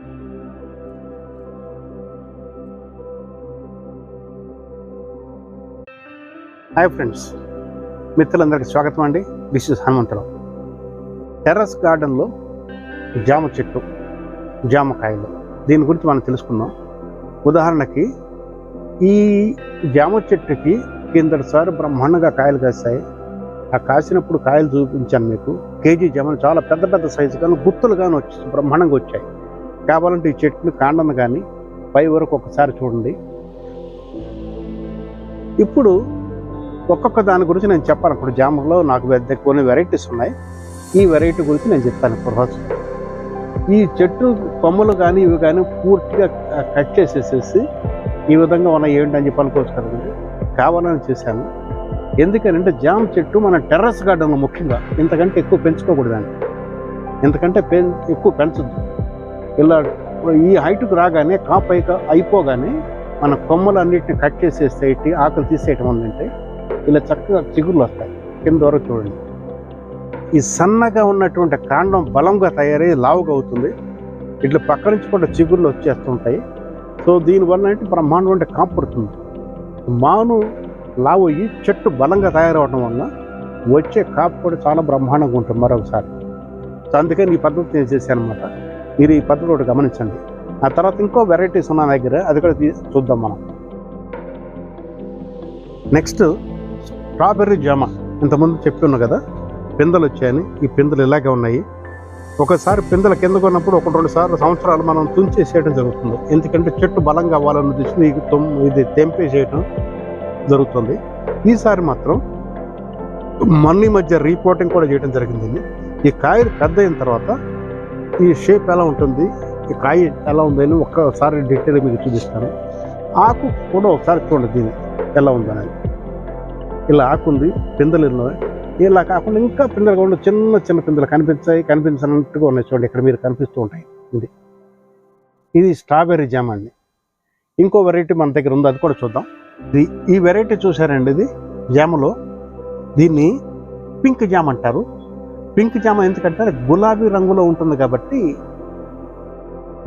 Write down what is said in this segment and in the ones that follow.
Hi friends మిత్రులందరికీ స్వాగతం అండి. This is Hanumantharao. టెర్రస్ గార్డెన్లో జామ చెట్టు జామకాయలు దీని గురించి మనం తెలుసుకుందాం. ఉదాహరణకి ఈ జామ చెట్టుకి కిందటిసారి బ్రహ్మాండంగా కాయలు కాస్తాయి ఆ కాసినప్పుడు కాయలు చూపించాను మీకు. కేజీ జామలు చాలా పెద్ద పెద్ద సైజు కానీ గుత్తులు కానీ వచ్చి బ్రహ్మాండంగా వచ్చాయి. కావాలంటే ఈ చెట్టుని కాండను కానీ పై వరకు ఒకసారి చూడండి. ఇప్పుడు ఒక్కొక్క దాని గురించి నేను చెప్పాను. ఇప్పుడు జామలో నాకు పెద్ద కొన్ని వెరైటీస్ ఉన్నాయి. ఈ వెరైటీ గురించి నేను చెప్తాను ఇప్పుడు రోజు. ఈ చెట్టు కొమ్మలు కానీ ఇవి కానీ పూర్తిగా కట్ చేసేసేసి ఈ విధంగా ఉన్నాయి. ఏంటని చెప్పి అనుకోవచ్చు కదండి కావాలని చేశాను. ఎందుకనంటే జామ చెట్టు మన టెర్రస్ గార్డెన్లో ముఖ్యంగా ఇంతకంటే ఎక్కువ పెంచుకోకూడదండి. ఇంతకంటే పెం ఎక్కువ పెంచద్దు. ఇలా ఈ హైట్కి రాగానే కాపు అయిపోగానే మన కొమ్మలు అన్నిటిని కట్ చేసేసేటి ఆకులు తీసేయటం ఉందంటే ఇలా చక్కగా చిగుర్లు వస్తాయి. కింద వరకు చూడండి. ఈ సన్నగా ఉన్నటువంటి కాండం బలంగా తయారై లావుగా అవుతుంది. ఇట్లా పక్క నుంచి కూడా చిగుర్లు వచ్చేస్తుంటాయి. సో దీనివల్ల అంటే బ్రహ్మాండం అంటే కాపుడుతుంది. మాను లావు అయ్యి చెట్టు బలంగా తయారవడం వల్ల వచ్చే కాపు కూడా చాలా బ్రహ్మాండంగా ఉంటుంది మరొకసారి. సో అందుకని ఈ పద్ధతి నేను చేశాను అనమాట మీరు ఈ పద్ధతి ఒకటి గమనించండి. ఆ తర్వాత ఇంకో వెరైటీస్ ఉన్న దగ్గర అది కూడా చూద్దాం మనం. నెక్స్ట్ స్ట్రాబెర్రీ జామ ఇంతకుముందు చెప్పుకున్నా కదా పిందలు వచ్చాయని ఈ పిందలు ఇలాగే ఉన్నాయి. ఒకసారి పిందల కింద కొన్నప్పుడు ఒక రెండు సార్లు సంవత్సరాలు మనం తుంచేసేయడం జరుగుతుంది. ఎందుకంటే చెట్టు బలంగా అవ్వాలన్న ఉద్దేశం ఇది తుమ్ ఇది తెంపేసేయటం జరుగుతుంది. ఈసారి మాత్రం మన్ని మధ్య రీపోర్టింగ్ కూడా చేయడం జరిగింది. ఈ కాయలు పెద్ద అయిన తర్వాత ఈ షేప్ ఎలా ఉంటుంది? ఈ కాయ ఎలా ఉందని ఒక్కసారి డీటెయిల్ మీకు చూపిస్తాను. ఆకు కూడా ఒకసారి చూడండి దీన్ని ఎలా ఉందని ఇలా ఆకు ఉంది పిందెలు ఉన్నాయి. ఇలా కాకుండా ఇంకా పిందెలు కూడా చిన్న చిన్న పిందెలు కనిపించాయి కనిపించినట్టుగా ఉన్నాయి. చూడండి ఇక్కడ మీరు కనిపిస్తూ ఉంటాయి. ఇది. ఇది స్ట్రాబెర్రీ జామ్ అండి. ఇంకో వెరైటీ మన దగ్గర ఉంది అది కూడా చూద్దాం. ఇది ఈ వెరైటీ చూసారండి ఇది జామ్లో దీన్ని పింక్ జామ్ అంటారు. పింక్ జామ ఎందుకంటే అది గులాబీ రంగులో ఉంటుంది కాబట్టి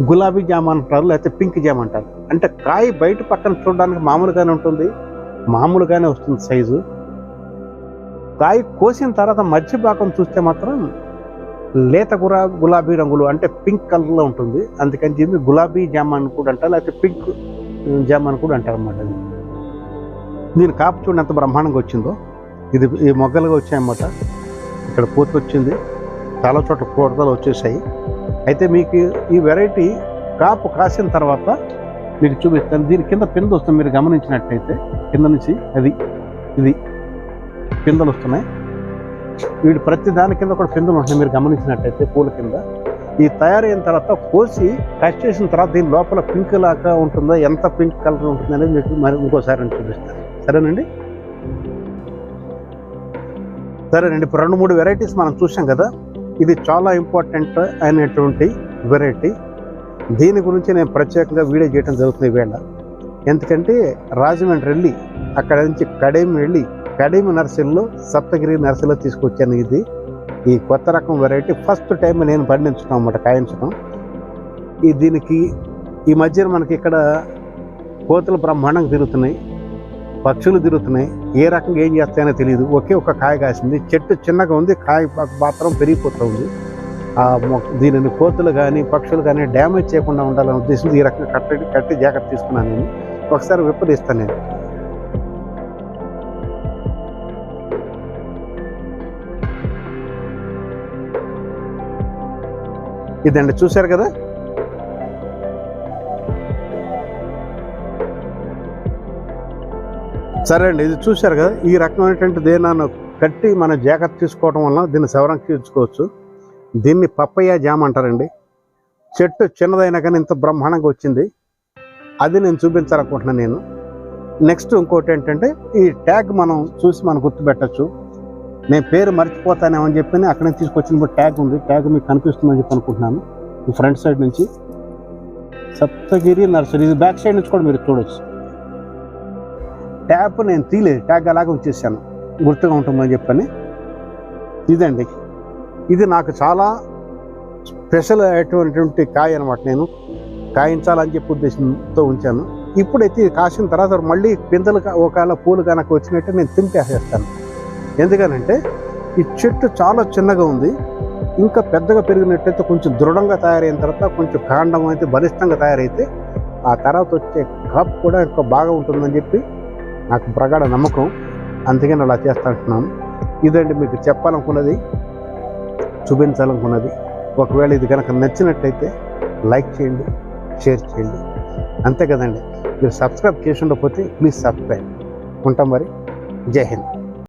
గులాబీ జామ అంటారు లేకపోతే పింక్ జామ అంటారు. అంటే కాయ బయట పక్కన చూడడానికి మామూలుగానే ఉంటుంది మామూలుగానే వస్తుంది సైజు. కాయ కోసిన తర్వాత మధ్య భాగం చూస్తే మాత్రం లేత గురా గులాబీ రంగులు అంటే పింక్ కలర్లో ఉంటుంది. అందుకని చెప్పి గులాబీ జామ అని కూడా అంటారు లేకపోతే పింక్ జామ అని కూడా అంటారు అన్నమాట అది. దీని కాపు చూడండి ఎంత బ్రహ్మాండంగా వచ్చిందో. ఇది ఈ మొగ్గలుగా వచ్చాయన్నమాట. ఇక్కడ పూత వచ్చింది చాలా చోట్ల కూడతలు వచ్చేసాయి. అయితే మీకు ఈ వెరైటీ కాపు కాసిన తర్వాత మీకు చూపిస్తాను. దీని కింద పిందలు వస్తుంది మీరు గమనించినట్టయితే కింద నుంచి అది ఇది పిందలు వస్తున్నాయి. వీడు ప్రతి దాని కింద కూడా పిందలు ఉంటున్నాయి. మీరు గమనించినట్టయితే పూల కింద. ఈ తయారైన తర్వాత కోసి కట్ చేసిన తర్వాత దీని లోపల పింక్ లాగా ఉంటుందో? ఎంత పింక్ కలర్ ఉంటుంది అనేది మీకు మరి ఇంకోసారి చూపిస్తాను. సరేనండి? సరేనండి ఇప్పుడు రెండు మూడు వెరైటీస్ మనం చూసాం కదా ఇది చాలా ఇంపార్టెంట్ అయినటువంటి వెరైటీ దీని గురించి నేను ప్రత్యేకంగా వీడియో చేయడం జరుగుతుంది ఈవేళ ఎందుకంటే రాజమండ్రి వెళ్ళి అక్కడ నుంచి కడేమి వెళ్ళి కడేమి నర్సరీలో సప్తగిరి నర్సరీలో తీసుకొచ్చాను ఇది. ఈ కొత్త రకం వెరైటీ ఫస్ట్ టైం నేను పండించడం అన్నమాట కాయించడం ఈ దీనికి ఈ మధ్యన మనకి ఇక్కడ కోతులు బ్రహ్మాండంగా తిరుగుతున్నాయి. పక్షులు తిరుగుతున్నాయి. ఏ రకంగా ఏం చేస్తాయనో తెలియదు ఒకే ఒక కాయ కాసింది. చెట్టు చిన్నగా ఉంది. కాయ మాత్రం పెరిగిపోతుంది దీనిని కోతులు కానీ పక్షులు కానీ డ్యామేజ్ చేయకుండా ఉండాలనే ఉద్దేశంతో ఈ రకంగా కట్టి కట్టి జాగ్రత్త తీసుకున్నాను నేను. ఒకసారి విపరీస్తాను నేను. ఇదండి చూశారు కదా? సరే అండి ఇది చూశారు కదా ఈ రకమైనటువంటి దేనాన్ని కట్టి మనం జాగ్రత్త తీసుకోవడం వల్ల దీన్ని సవరించుకోవచ్చు దీన్ని పప్పయ్య జామ్ అంటారండి. చెట్టు చిన్నదైనా కానీ ఇంత బ్రహ్మాండంగా వచ్చింది. అది నేను చూపించాలనుకుంటున్నాను నేను. నెక్స్ట్ ఇంకోటి ఏంటంటే ఈ ట్యాగ్ మనం చూసి మనం గుర్తుపెట్టచ్చు. నేను పేరు మర్చిపోతానేమని చెప్పి అక్కడ నుంచి తీసుకొచ్చిన ట్యాగ్ ఉంది. ట్యాగ్ మీకు కనిపిస్తుందని చెప్పి అనుకుంటున్నాను. ఈ ఫ్రంట్ సైడ్ నుంచి సప్తగిరి నర్సరీ ఇది బ్యాక్ సైడ్ నుంచి కూడా మీరు చూడొచ్చు. ట్యాప్ నేను తీలేదు ట్యాగ్ అలాగే ఉంచేసాను గుర్తుగా ఉంటుందని చెప్పని. ఇదండి. ఇది నాకు చాలా స్పెషల్ అయినటువంటి కాయ అనమాట నేను. కాయించాలని చెప్పి ఉద్దేశంతో ఉంచాను. ఇప్పుడైతే కాసిన తర్వాత మళ్ళీ పిందలు ఒకవేళ పూలు కనుక వచ్చినట్టే నేను తింపేసేస్తాను ఎందుకనంటే ఈ చెట్టు చాలా చిన్నగా ఉంది. ఇంకా పెద్దగా పెరిగినట్టయితే కొంచెం దృఢంగా తయారైన తర్వాత కొంచెం కాండం అయితే బలిష్టంగా తయారైతే ఆ తర్వాత వచ్చే కాపు కూడా ఇంకా బాగా ఉంటుందని చెప్పి నాకు ప్రగాఢ నమ్మకం. అందుకని అలా చేస్తా అంటున్నాను ఇదండి మీకు చెప్పాలనుకున్నది చూపించాలనుకున్నది. ఒకవేళ ఇది కనుక నచ్చినట్టయితే లైక్ చేయండి షేర్ చేయండి. అంతే కదండి. మీరు సబ్స్క్రైబ్ చేసి ఉండకపోతే ప్లీజ్ సబ్స్క్రైబ్. ఉంటాం మరి. జై హింద్.